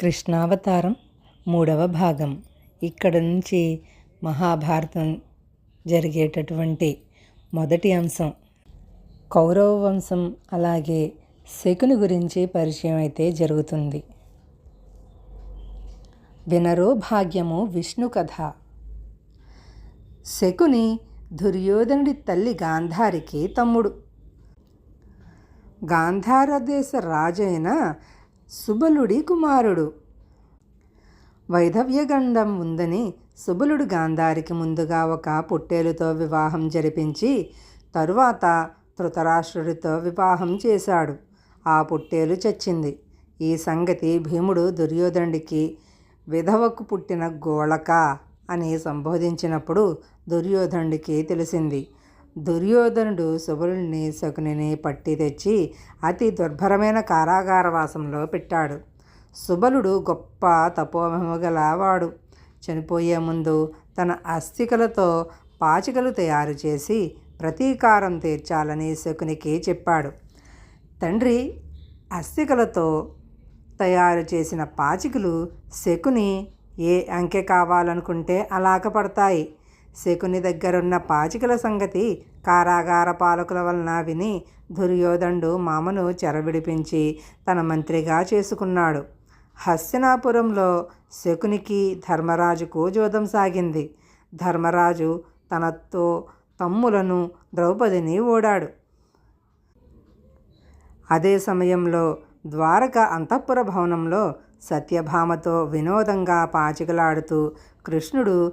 కృష్ణావతారం మూడవ భాగం. ఇక్కడ నుంచి మహాభారతం జరిగేటటువంటి మొదటి అంశం. కౌరవ వంశం అలాగే శకుని గురించి పరిచయం అయితే జరుగుతుంది. వినరో భాగ్యము విష్ణు కథ. శకుని దుర్యోధనుడి తల్లి గాంధారికి తమ్ముడు. గాంధార దేశ రాజైన సుబలుడి కుమారుడు. వైధవ్యగండం ఉందని సుబలుడు గాంధారికి ముందుగా ఒక పొట్టేలుతో వివాహం జరిపించి తరువాత ధృతరాష్ట్రుడితో వివాహం చేశాడు. ఆ పొట్టేలు చచ్చింది. ఈ సంగతి భీముడు దుర్యోధనుడికి విధవకు పుట్టిన గోళక అని సంబోధించినప్పుడు దుర్యోధనుడికి తెలిసింది. దుర్యోధనుడు సుబలుడిని శకునిని పట్టి తెచ్చి అతి దుర్భరమైన కారాగారవాసంలో పెట్టాడు. సుబలుడు గొప్ప తపోమహిమ గలవాడు. చనిపోయే ముందు తన అస్థికలతో పాచికలు తయారు చేసి ప్రతీకారం తీర్చాలని శకునికి చెప్పాడు. తండ్రి అస్థికలతో తయారు చేసిన పాచికలు శకుని ఏ అంకె కావాలనుకుంటే అలాగ పడతాయి. శకుని దగ్గరున్న పాచికల సంగతి కారాగార పాలకుల వలన విని దుర్యోధనుడు మామను చెరవిడిపించి తన మంత్రిగా చేసుకున్నాడు. హస్తినాపురంలో శకునికి ధర్మరాజుకు జోదం సాగింది. ధర్మరాజు తనతో తమ్ములను ద్రౌపదిని ఓడాడు. అదే సమయంలో ద్వారక అంతఃపుర భవనంలో సత్యభామతో వినోదంగా పాచికలాడుతూ కృష్ణుడు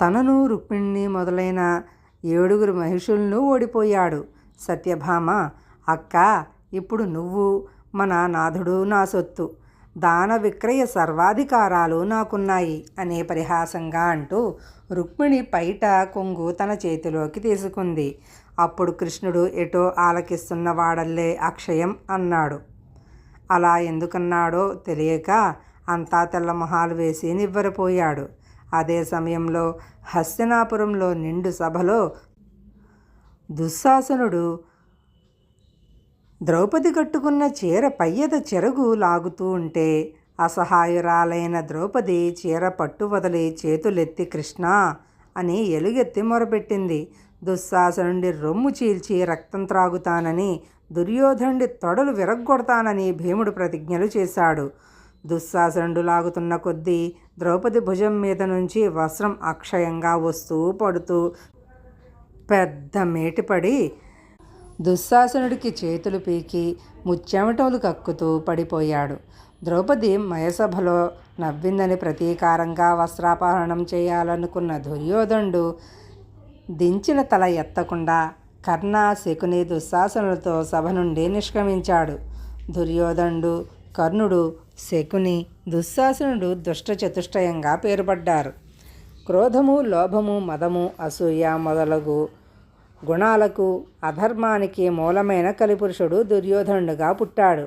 తనను రుక్మిణిని మొదలైన ఏడుగురు మహిషులను ఓడిపోయాడు. సత్యభామ అక్క ఇప్పుడు నువ్వు మన నాథుడు నా సొత్తు. దాన విక్రయ సర్వాధికారాలు నాకున్నాయి అనే పరిహాసంగా అంటూ రుక్మిణి పైట కొంగు తన చేతిలోకి తీసుకుంది. అప్పుడు కృష్ణుడు ఎటో ఆలకిస్తున్న వాడల్లే అక్షయం అన్నాడు. అలా ఎందుకన్నాడో తెలియక అంతా తెల్ల మొహాలు వేసి నివ్వరపోయాడు. అదే సమయంలో హస్తినాపురంలో నిండు సభలో దుశ్శాసనుడు ద్రౌపది కట్టుకున్న చీర పయ్యద చెరగు లాగుతూ ఉంటే అసహాయురాలైన ద్రౌపది చీర పట్టు వదిలి చేతులెత్తి కృష్ణ అని ఎలుగెత్తి మొరపెట్టింది. దుశ్శాసనుడి రొమ్ము చీల్చి రక్తం త్రాగుతానని దుర్యోధనుడి తొడలు విరగ్గొడతానని భీముడు ప్రతిజ్ఞలు చేశాడు. దుశ్శాసనుడు లాగుతున్న కొద్దీ ద్రౌపది భుజం మీద నుంచి వస్త్రం అక్షయంగా వస్తూ పడుతూ పెద్ద మేటిపడి దుశ్శాసనుడికి చేతులు పీకి ముచ్చెమటలు కక్కుతూ పడిపోయాడు. ద్రౌపది మయసభలో నవ్విందని ప్రతీకారంగా వస్త్రాపహరణం చేయాలనుకున్న దుర్యోధనుడు దించిన తల ఎత్తకుండా కర్ణ శకుని దుశ్శాసనులతో సభ నుండి నిష్క్రమించాడు. దుర్యోధనుడు కర్ణుడు శకుని దుశ్శాసనుడు దుష్ట చతుష్టయంగా పేరుపడ్డారు. క్రోధము లోభము మదము అసూయ మొదలగు గుణాలకు అధర్మానికి మూలమైన కలిపురుషుడు దుర్యోధనుడుగా పుట్టాడు.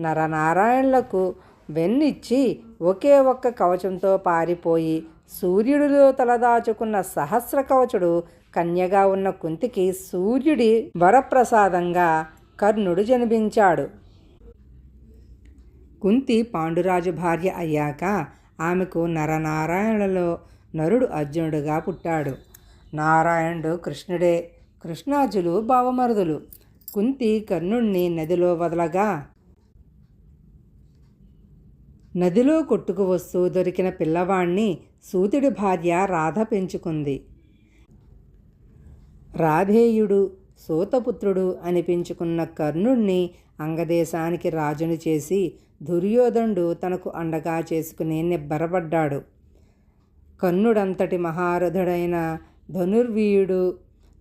నరనారాయణులకు వెన్నిచ్చి ఒకే ఒక్క కవచంతో పారిపోయి సూర్యుడిలో తలదాచుకున్న సహస్ర కవచుడు కన్యగా ఉన్న కుంతికి సూర్యుడి వరప్రసాదంగా కర్ణుడు జన్మించాడు. కుంతి పాండురాజు భార్య అయ్యాక ఆమెకు నరనారాయణలో నరుడు అర్జునుడుగా పుట్టాడు. నారాయణుడు కృష్ణుడే కృష్ణార్జులు భావమరుదులు. కుంతి కర్ణుణ్ణి నదిలో వదలగా నదిలో కొట్టుకు వస్తూ దొరికిన పిల్లవాణ్ణి సూతుడి భార్య రాధ పెంచుకుంది. రాధేయుడు సూతపుత్రుడు అనిపించుకున్న కర్ణుణ్ణి అంగదేశానికి రాజును చేసి దుర్యోధనుడు తనకు అండగా చేసుకుని నిబ్బరపడ్డాడు. కర్ణుడంతటి మహారథుడైన ధనుర్వీయుడు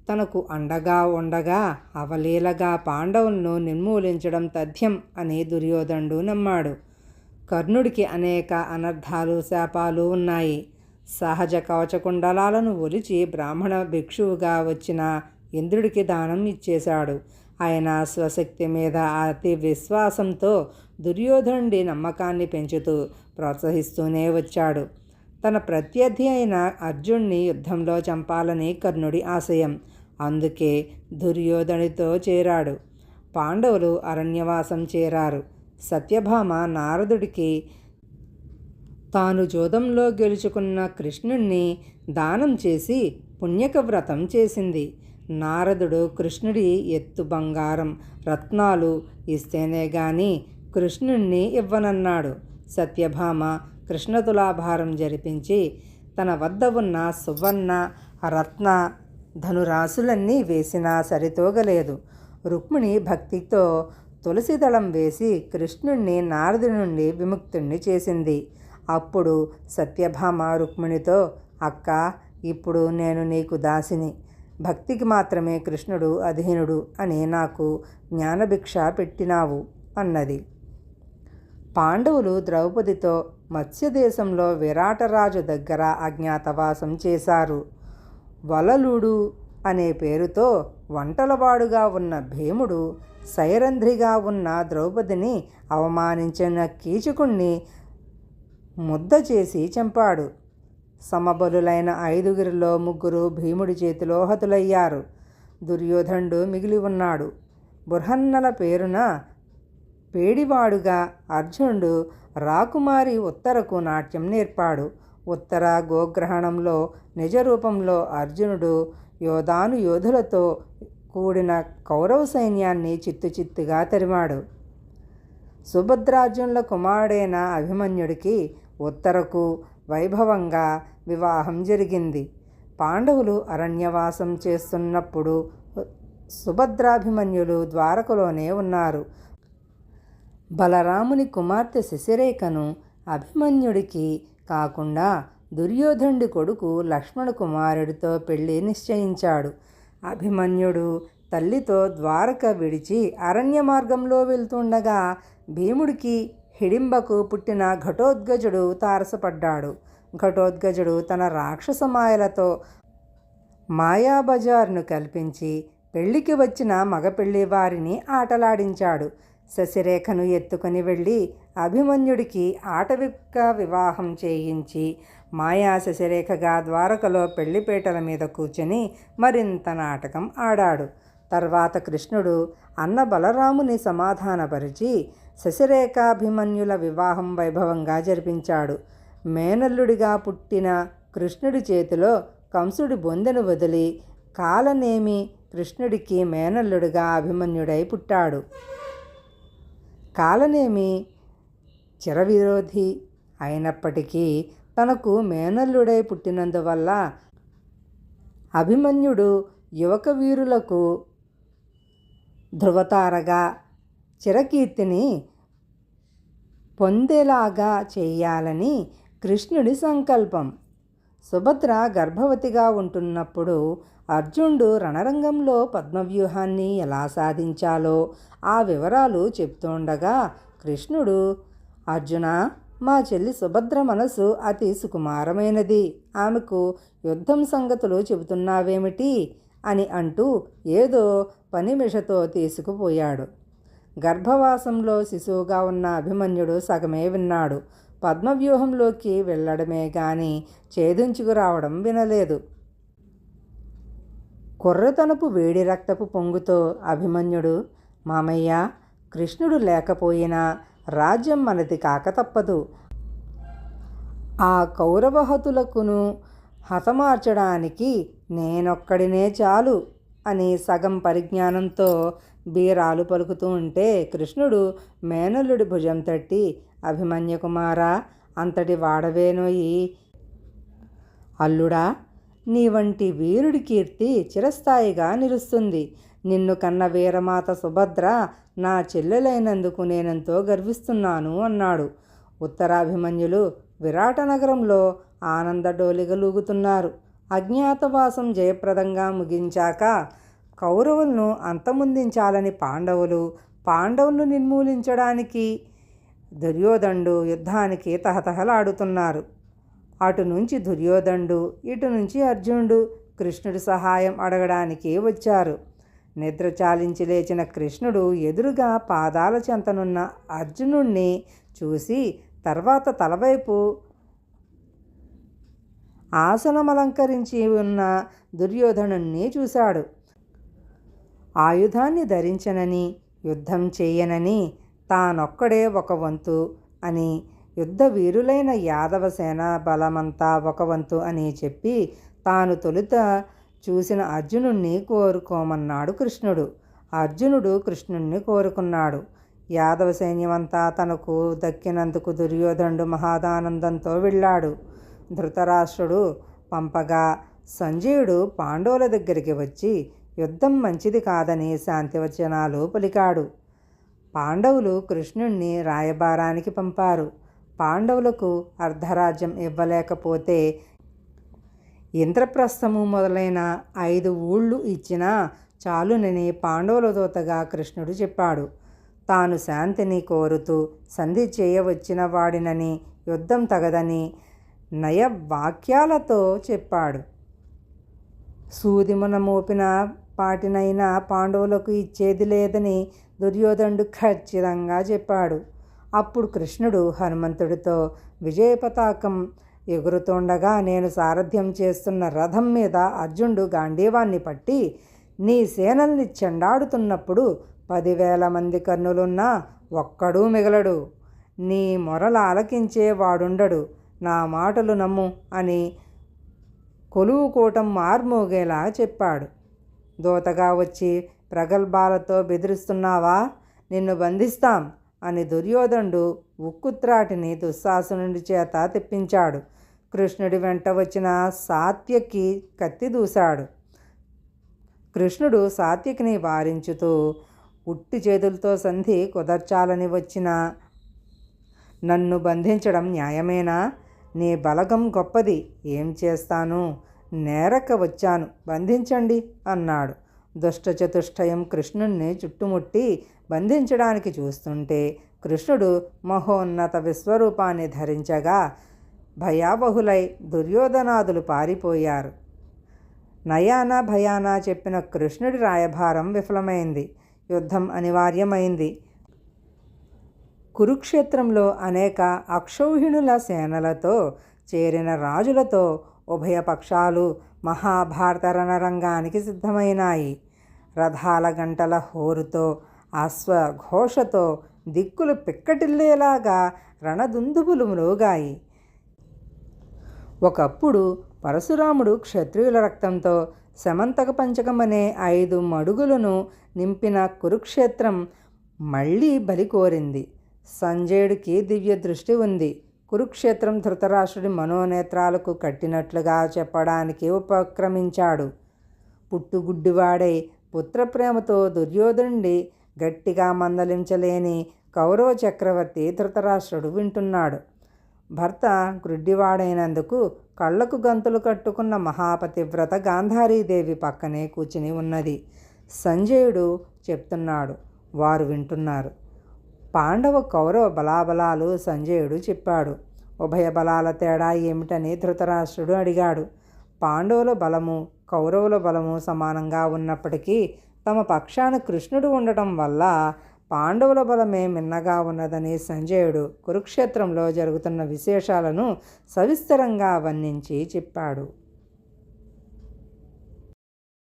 తనకు అండగా ఉండగా అవలీలగా పాండవులను నిర్మూలించడం తథ్యం అని దుర్యోధనుడు నమ్మాడు. కర్ణుడికి అనేక అనర్థాలు శాపాలు ఉన్నాయి. సహజ కవచకుండలాలను ఒలిచి బ్రాహ్మణ భిక్షువుగా వచ్చిన ఇంద్రుడికి దానం ఇచ్చేశాడు. ఆయన స్వశక్తి మీద అతి విశ్వాసంతో దుర్యోధనుడి నమ్మకాన్ని పెంచుతూ ప్రోత్సహిస్తూనే వచ్చాడు. తన ప్రత్యర్థి అయిన అర్జున్ని యుద్ధంలో చంపాలని కర్ణుడి ఆశయం. అందుకే దుర్యోధనుడితో చేరాడు. పాండవులు అరణ్యవాసం చేరారు. సత్యభామ నారదుడికి తాను జోదంలో గెలుచుకున్న కృష్ణుణ్ణి దానం చేసి పుణ్యక వ్రతం చేసింది. నారదుడు కృష్ణుడి ఎత్తు బంగారం రత్నాలు ఇస్తేనే గాని కృష్ణుణ్ణి ఇవ్వనన్నాడు. సత్యభామ కృష్ణతులాభారం జరిపించి తన వద్ద ఉన్న సువర్ణ రత్న ధనురాశులన్నీ వేసినా సరితోగలేదు. రుక్మిణి భక్తితో తులసిదళం వేసి కృష్ణుణ్ణి నారదు నుండి విముక్తుణ్ణి చేసింది. అప్పుడు సత్యభామ రుక్మిణితో అక్క ఇప్పుడు నేను నీకు దాసిని. భక్తికి మాత్రమే కృష్ణుడు అధీనుడు అని నాకు జ్ఞానభిక్ష పెట్టినావు అన్నది. పాండవులు ద్రౌపదితో మత్స్యదేశంలో విరాటరాజు దగ్గర అజ్ఞాతవాసం చేశారు. వలలుడు అనే పేరుతో వంటలవాడుగా ఉన్న భీముడు సైరంధ్రిగా ఉన్న ద్రౌపదిని అవమానించిన కీచకుణ్ణి ముద్ద చేసి చంపాడు. సమబలులైన ఐదుగురిలో ముగ్గురు భీముడి చేతిలో హతులయ్యారు. దుర్యోధనుడు మిగిలి ఉన్నాడు. బృహన్నల పేరున పేడివాడుగా అర్జునుడు రాకుమారి ఉత్తరకు నాట్యం నేర్పాడు. ఉత్తర గోగ్రహణంలో నిజ రూపంలో అర్జునుడు యోధాను యోధులతో కూడిన కౌరవ సైన్యాన్ని చిత్తు చిత్తుగా తరిమాడు. సుభద్రార్జునుల కుమారుడైన అభిమన్యుడికి ఉత్తరకు వైభవంగా వివాహం జరిగింది. పాండవులు అరణ్యవాసం చేస్తున్నప్పుడు సుభద్రాభిమన్యులు ద్వారకలోనే ఉన్నారు. బలరాముని కుమార్తె శశిరేఖను అభిమన్యుడికి కాకుండా దుర్యోధనుడి కొడుకు లక్ష్మణ కుమారుడితో పెళ్ళి నిశ్చయించాడు. అభిమన్యుడు తల్లితో ద్వారక విడిచి అరణ్య మార్గంలో వెళ్తుండగా భీముడికి హిడింబకు పుట్టిన ఘటోద్గజుడు తారసపడ్డాడు. ఘటోద్గజుడు తన రాక్షస మాయలతో మాయాబజార్ను కల్పించి పెళ్ళికి వచ్చిన మగపెళ్ళి వారిని ఆటలాడించాడు. శశిరేఖను ఎత్తుకొని వెళ్ళి అభిమన్యుడికి ఆటవిక్క వివాహం చేయించి మాయా శశిరేఖగా ద్వారకలో పెళ్ళిపేటల మీద కూర్చొని మరింత నాటకం ఆడాడు. తర్వాత కృష్ణుడు అన్న బలరాముని సమాధానపరిచి శశిరేఖాభిమన్యుల వివాహం వైభవంగా జరిపించాడు. మేనల్లుడిగా పుట్టిన కృష్ణుడి చేతిలో కంసుడి బొందెను వదిలి కాలనేమి కృష్ణుడికి మేనల్లుడిగా అభిమన్యుడై పుట్టాడు. కాలనేమి చిరవిరోధి అయినప్పటికీ తనకు మేనల్లుడై పుట్టినందువల్ల అభిమన్యుడు యువక వీరులకు ధృవతారగా చిరకీర్తిని పొందేలాగా చేయాలని కృష్ణుడి సంకల్పం. సుభద్ర గర్భవతిగా ఉంటున్నప్పుడు అర్జునుడు రణరంగంలో పద్మవ్యూహాన్ని ఎలా సాధించాలో ఆ వివరాలు చెప్తుండగా కృష్ణుడు అర్జున మా చెల్లి సుభద్ర మనసు అతి సుకుమారమైనది. ఆమెకు యుద్ధం సంగతులు చెబుతున్నావేమిటి? అని అంటూ ఏదో పనిమిషతో తీసుకుపోయాడు. గర్భవాసంలో శిశువుగా ఉన్న అభిమన్యుడు సగమే విన్నాడు. పద్మవ్యూహంలోకి వెళ్ళడమే గాని ఛేదించుకు రావడం వినలేదు. కొర్రతనపు వేడి రక్తపు పొంగుతో అభిమన్యుడు మామయ్య కృష్ణుడు లేకపోయినా రాజ్యం మనది కాక తప్పదు. ఆ కౌరవహతులకును హతమార్చడానికి నేనొక్కడినే చాలు అని సగం పరిజ్ఞానంతో బీరాలు పలుకుతూ ఉంటే కృష్ణుడు మేనల్లుడి భుజం తట్టి అభిమన్యకుమారా అంతటి వాడవేనోయి అల్లుడా నీ వంటి వీరుడి కీర్తి చిరస్థాయిగా నిలుస్తుంది. నిన్ను కన్న వీరమాత సుభద్ర నా చెల్లెలైనందుకు నేనెంతో గర్విస్తున్నాను అన్నాడు. ఉత్తరాభిమన్యులు విరాట నగరంలో ఆనందడోలిగలూగుతున్నారు అజ్ఞాతవాసం జయప్రదంగా ముగించాక కౌరవులను అంతమొందించాలని పాండవులు పాండవులను నిర్మూలించడానికి దుర్యోధనుడు యుద్ధానికి తహతహలాడుతున్నారు. అటు నుంచి దుర్యోధనుడు ఇటు నుంచి అర్జునుడు కృష్ణుడి సహాయం అడగడానికి వచ్చారు. నిద్ర చాలించి లేచిన కృష్ణుడు ఎదురుగా పాదాల చెంతనున్న అర్జునుణ్ణి చూసి తర్వాత తలవైపు ఆసనమలంకరించి ఉన్న దుర్యోధనుణ్ణి చూశాడు. ఆయుధాన్ని ధరించనని యుద్ధం చేయనని తానొక్కడే ఒక వంతు అని యుద్ధ వీరులైన యాదవ సేన బలమంతా ఒక వంతు అని చెప్పి తాను తొలుత చూసిన అర్జునుణ్ణి కోరుకోమన్నాడు కృష్ణుడు. అర్జునుడు కృష్ణుణ్ణి కోరుకున్నాడు. యాదవ సైన్యమంతా తనకు దక్కినందుకు దుర్యోధనుడు మహాదానందంతో వెళ్ళాడు. ధృతరాష్ట్రుడు పంపగా సంజయుడు పాండవుల దగ్గరికి వచ్చి యుద్ధం మంచిది కాదని శాంతివచనాలు పలికాడు పాండవులు కృష్ణుణ్ణి రాయబారానికి పంపారు. పాండవులకు అర్ధరాజ్యం ఇవ్వలేకపోతే ఇంద్రప్రస్థము మొదలైన ఐదు ఊళ్ళు ఇచ్చినా చాలునని పాండవుల దూతగా కృష్ణుడు చెప్పాడు. తాను శాంతిని కోరుతూ సంధి చేయవచ్చిన వాడినని యుద్ధం తగదని నయ వాక్యాలతో చెప్పాడు సూదిమున మోపిన పాటినైనా పాండవులకు ఇచ్చేది లేదని దుర్యోధనుడు ఖచ్చితంగా చెప్పాడు. అప్పుడు కృష్ణుడు హనుమంతుడితో విజయ పతాకం ఎగురుతుండగా నేను సారథ్యం చేస్తున్న రథం మీద అర్జునుడు గాంధీవాన్ని పట్టి నీ సేనల్ని చెండాడుతున్నప్పుడు పదివేల మంది కన్నులున్నా ఒక్కడూ మిగలడు. నీ మొరలు ఆలకించే వాడుండడు నా మాటలు నమ్ము అని కొలువు కూటం మార్మోగేలా చెప్పాడు. దూతగా వచ్చి ప్రగల్భాలతో బెదిరిస్తున్నావా? నిన్ను బంధిస్తాం అని దుర్యోధనుడు ఉక్కుత్రాటిని దుశ్శాసనుడి చేత తెప్పించాడు. కృష్ణుడి వెంట వచ్చిన సాత్యకి కత్తి దూశాడు. కృష్ణుడు సాత్యకిని వారించుతూ ఉట్టి చేతులతో సంధి కుదర్చాలని వచ్చిన నన్ను బంధించడం న్యాయమేనా? నీ బలగం గొప్పది. ఏం చేస్తాను? నేరక వచ్చాను. బంధించండి అన్నాడు. దుష్టచతుష్టయం కృష్ణుణ్ణి చుట్టుముట్టి బంధించడానికి చూస్తుంటే కృష్ణుడు మహోన్నత విశ్వరూపాన్ని ధరించగా భయాబహులై దుర్యోధనాదులు పారిపోయారు. నయాన భయాన చెప్పిన కృష్ణుడి రాయభారం విఫలమైంది. యుద్ధం అనివార్యమైంది. కురుక్షేత్రంలో అనేక అక్షౌహిణుల సేనలతో చేరిన రాజులతో ఉభయ పక్షాలు మహాభారత రణరంగానికి సిద్ధమైనాయి. రథాల గంటల హోరుతో అశ్వఘోషతో దిక్కులు పిక్కటిల్లేలాగా రణదుందుబులు మ్రోగాయి ఒకప్పుడు పరశురాముడు క్షత్రియుల రక్తంతో శమంతక పంచకం అనే ఐదు మడుగులను నింపిన కురుక్షేత్రం మళ్ళీ బలి కోరింది. సంజయుడికి దివ్య దృష్టి ఉంది. కురుక్షేత్రం ధృతరాష్ట్రుడి మనోనేత్రాలకు కట్టినట్లుగా చెప్పడానికి ఉపక్రమించాడు. పుట్టుగుడ్డివాడై పుత్రప్రేమతో దుర్యోధనుడి గట్టిగా మందలించలేని కౌరవ చక్రవర్తి ధృతరాష్ట్రుడు వింటున్నాడు. భర్త గ్రుడ్డివాడైనందుకు కళ్ళకు గంతులు కట్టుకున్న మహాపతివ్రత గాంధారీదేవి పక్కనే కూర్చుని ఉన్నది. సంజయుడు చెప్తున్నాడు. వారు వింటున్నారు. పాండవ కౌరవ బలాబలాలు సంజయుడు చెప్పాడు. ఉభయ బలాల తేడా ఏమిటని ధృతరాష్ట్రుడు అడిగాడు. పాండవుల బలము కౌరవుల బలము సమానంగా ఉన్నప్పటికీ తమ పక్షాన కృష్ణుడు ఉండటం వల్ల పాండవుల బలమే మిన్నగా ఉన్నదని సంజయుడు కురుక్షేత్రంలో జరుగుతున్న విశేషాలను సవిస్తరంగా వర్ణించి చెప్పాడు.